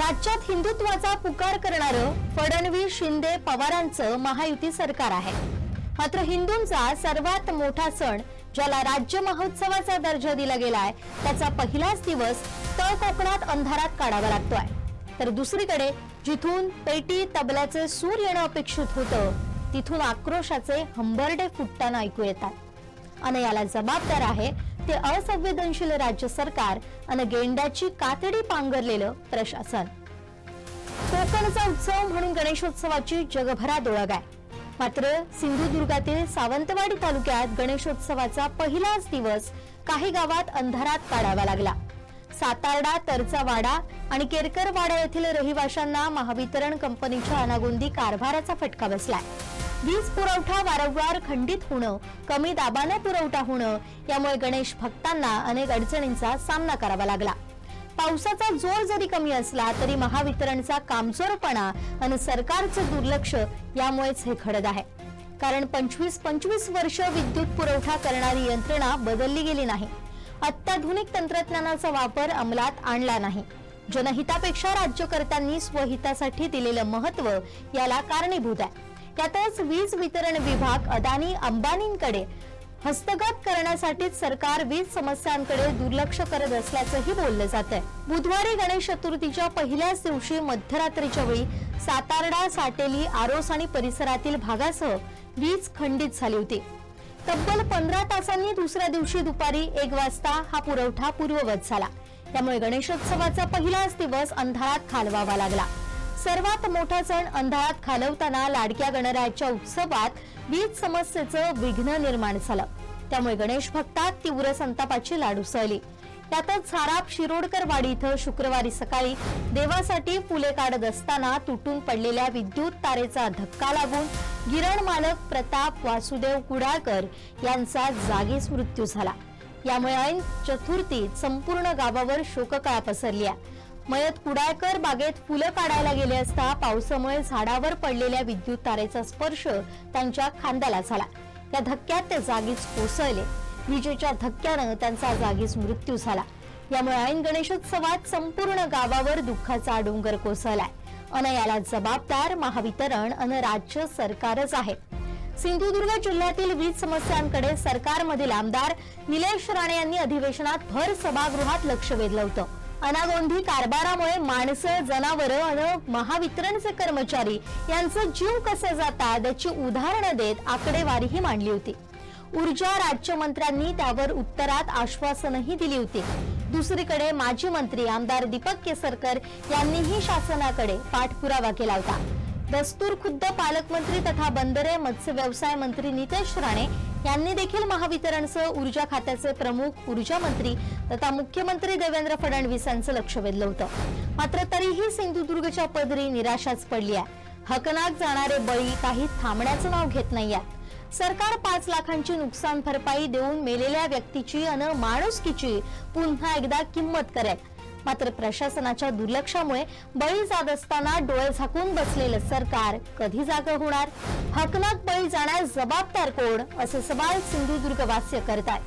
राज्यात हिंदुत्वाचा पुकार करणारं फडणवीस शिंदे पवारांचं महायुती सरकार आहे. मात्र हिंदूंचा सर्वात मोठा सण ज्याला राज्य महोत्सवाचा दर्जा दिला गेलाय त्याचा पहिलाच दिवस तळ कोकणात अंधारात काढावा लागतोय. तर दुसरीकडे जिथून पेटी तबल्याचे सूर येणं अपेक्षित होतं तिथून आक्रोशाचे हंबरडे फुटताना ऐकू येतात. आणि याला जबाबदार आहे ते असंवेदनशील राज्य सरकार आणि गेंड्याची कातडी पांघरलेलं प्रशासन. कोकणचा उत्सव म्हणून गणेशोत्सवाची जगभरात ओळख आहे. मात्र सिंधुदुर्गातील सावंतवाडी तालुक्यात गणेशोत्सवाचा पहिलाच दिवस काही गावात अंधारात काढावा लागला. सातारडा तरचावाडा आणि केरकरवाडा येथील रहिवाशांना महावितरण कंपनीच्या अनागोंदी कारभाराचा फटका बसलाय. वीज पुरवठा वारंवार खंडित होणं कमी दाबाने पुरवठा होणं यामुळे गणेश भक्तांना अनेक अडचणींचा सामना करावा लागला. पावसाचा जोर जरी कमी असला तरी महावितरणचा कामजोरपणा आणि सरकारचं दुर्लक्ष यामुळेच हे घडत आहे. कारण पंचवीस पंचवीस वर्ष विद्युत पुरवठा करणारी यंत्रणा बदलली गेली नाही. अत्याधुनिक तंत्रज्ञानाचा वापर अंमलात आणला नाही. जनहितापेक्षा राज्यकर्त्यांनी स्वहितासाठी दिलेलं महत्त्व याला कारणीभूत आहे. त्यातच वीज वितरण विभाग अदानी अंबानींकडे हस्तगत करण्यासाठीच सरकार वीज समस्यांकडे दुर्लक्ष करत असल्याचंही बोललं जात आहे बुधवारी गणेश चतुर्थीच्या पहिल्याच दिवशी मध्यरात्रीच्या वेळी सातारडा साटेली आरोस आणि परिसरातील भागासह वीज खंडित झाली होती. तब्बल पंधरा तासांनी दुसऱ्या दिवशी दुपारी एक वाजता हा पुरवठा पूर्ववत झाला. त्यामुळे गणेशोत्सवाचा पहिलाच दिवस अंधारात घालवावा लागला. सर्वात मोठा सण अंधारात खालवताना लाडक्या गणरायाच्या उत्सवात वीज समस्येचं विघ्न निर्माण झालं. त्यामुळे गणेश भक्तात तीव्र संतापाची लाडू उसळली. त्यातच झाराप शिरोडकर वाडी इथं शुक्रवारी सकाळी देवासाठी फुले काढत असताना तुटून पडलेल्या विद्युत तारेचा धक्का लागून गिरण मालक प्रताप वासुदेव कुडाळकर यांचा जागीच मृत्यू झाला. यामुळे ऐन चतुर्थीत संपूर्ण गावावर शोककळा पसरली आहे. मयत कुडाळकर बागेत फुलं काढायला गेले असता पावसामुळे झाडावर पडलेल्या विद्युत तारेचा स्पर्श त्यांच्या खांद्याला झाला. त्या धक्क्यात ते जागीच कोसळले. विजेच्या धक्क्यानं त्यांचा जागीच मृत्यू झाला. यामुळे ऐन गणेशोत्सवात संपूर्ण गावावर दुःखाचा डोंगर कोसळलाय. अन याला जबाबदार महावितरण अन राज्य सरकारच आहे. सिंधुदुर्ग जिल्ह्यातील वीज समस्यांकडे सरकारमधील आमदार निलेश राणे यांनी अधिवेशनात भर सभागृहात लक्ष वेधलं होतं. अनागोंधी कारभारामुळे माणसं जनावरं आणि महावितरणचे कर्मचारी यांचं जीव कसे जातात याची उदाहरणं देत आकडेवारीही मांडली होती. ऊर्जा राज्यमंत्र्यांनी त्यावर उत्तरात आश्वासनही दिली होती. दुसरीकडे माजी मंत्री आमदार दीपक केसरकर यांनीही शासनाकडे पाठपुरावा केला होता. दस्तूर खुद्द पालकमंत्री तथा बंदरे मत्स्य व्यवसाय मंत्री नितेश राणे यांनी देखील महावितरणसह ऊर्जा खात्याचे प्रमुख ऊर्जा मंत्री तथा मुख्यमंत्री देवेंद्र फडणवीस यांचं लक्ष वेधलं होतं. मात्र तरीही सिंधुदुर्गच्या पदरी निराशाच पडली आहे हकनाक जाणारे बळी काही थांबण्याचं नाव घेत नाहीये सरकार पाच लाखांची नुकसान भरपाई देऊन मेलेल्या व्यक्तीची अन माणुसकीची पुन्हा एकदा किंमत करेल. मात्र प्रशासनाच्या दुर्लक्षामुळे बळी जात असताना डोळे झाकून बसलेलं सरकार कधी जागं होणार? हकनाक बळी जाण्यास जबाबदार कोण? असे सवाल सिंधुदुर्गवास्य करताय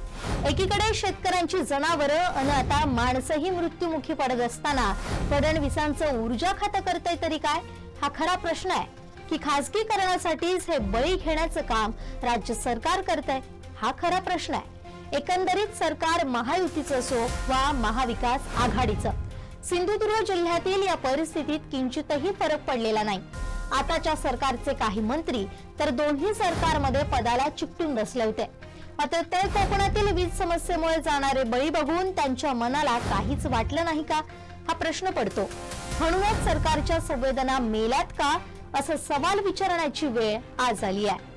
एकीकडे शेतकऱ्यांची जनावरं अन आता माणसंही मृत्युमुखी पडत असताना फडणवीसांचं ऊर्जा खातं करतंय तरी काय? हा खरा प्रश्न आहे. की खासगीकरणासाठीच हे बळी घेण्याचं काम राज्य सरकार करतंय हा खरा प्रश्न आहे. एकंदरीत सरकार महायुतीचं असो वा महाविकास आघाडीचं. सिंधुदुर्ग जिल्ह्यातील या परिस्थितीत किंचितही फरक पडलेला नाही. आताच्या सरकारचे काही मंत्री तर दोन्ही सरकारमध्ये पदाला चिकटून बसले होते. मात्र तर कोकणातील वीज समस्येमुळे जाणारे बळी बघून त्यांच्या मनाला काहीच वाटलं नाही का? हा प्रश्न पडतो. म्हणूनच सरकारच्या संवेदना मेल्यात का? असं सवाल विचारण्याची वेळ आज आली आहे.